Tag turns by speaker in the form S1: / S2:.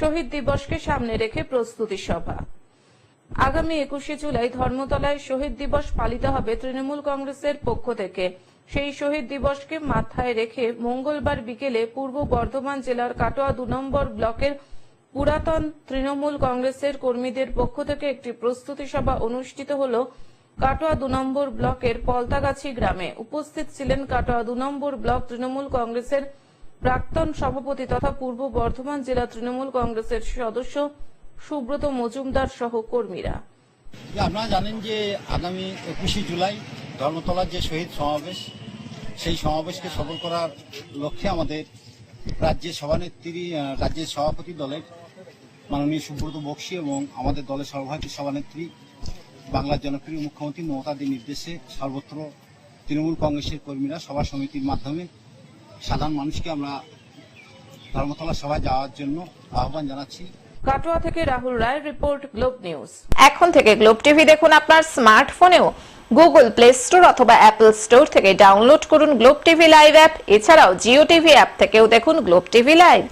S1: শহীদ দিবসকে সামনে রেখে প্রস্তুতি সভা। আগামী একুশে জুলাই ধর্মতলায় শহীদ দিবস পালিত হবে তৃণমূল কংগ্রেসের পক্ষ থেকে। সেই শহীদ দিবসকে মাথায় রেখে মঙ্গলবার বিকেলে পূর্ব বর্ধমান জেলার কাটোয়া দু নম্বর ব্লকের পুরাতন তৃণমূল কংগ্রেসের কর্মীদের পক্ষ থেকে একটি প্রস্তুতি সভা অনুষ্ঠিত হল কাটোয়া দু নম্বর ব্লকের পলতাগাছি গ্রামে। উপস্থিত ছিলেন কাটোয়া দু নম্বর ব্লক তৃণমূল কংগ্রেসের প্রাক্তন সভাপতি তথা পূর্ব বর্ধমান জেলা তৃণমূল কংগ্রেসের সদস্য সুব্রত মজুমদার সহ কর্মীরা।
S2: আপনারা জানেন যে আগামী একুশে জুলাই ধর্মতলার যে শহীদ সমাবেশ, সেই সমাবেশকে সফল করার লক্ষ্যে আমাদের রাজ্যের সভানেত্রী রাজ্যের সভাপতি দলের মাননীয় সুব্রত বক্সি এবং আমাদের দলের সর্বভারতীয় সভানেত্রী, বাংলার জনপ্রিয় মুখ্যমন্ত্রী মমতাদির নির্দেশে সর্বত্র তৃণমূল কংগ্রেসের কর্মীরা সভা সমিতির মাধ্যমে সাধারণ মানুষকে আমরা ধর্মতলা সভায় যাওয়ার জন্য আহ্বান জানাচ্ছি।
S1: কাটোয়া থেকে Rahul Roy report Globe news.
S3: এখন থেকে গ্লোব টিভি দেখুন আপনার স্মার্টফোনেও। গুগল প্লে স্টোর অথবা অ্যাপল স্টোর থেকে ডাউনলোড করুন গ্লোব টিভি লাইভ অ্যাপ। এছাড়াও জিও টিভি অ্যাপ থেকেও দেখুন গ্লোব টিভি লাইভ।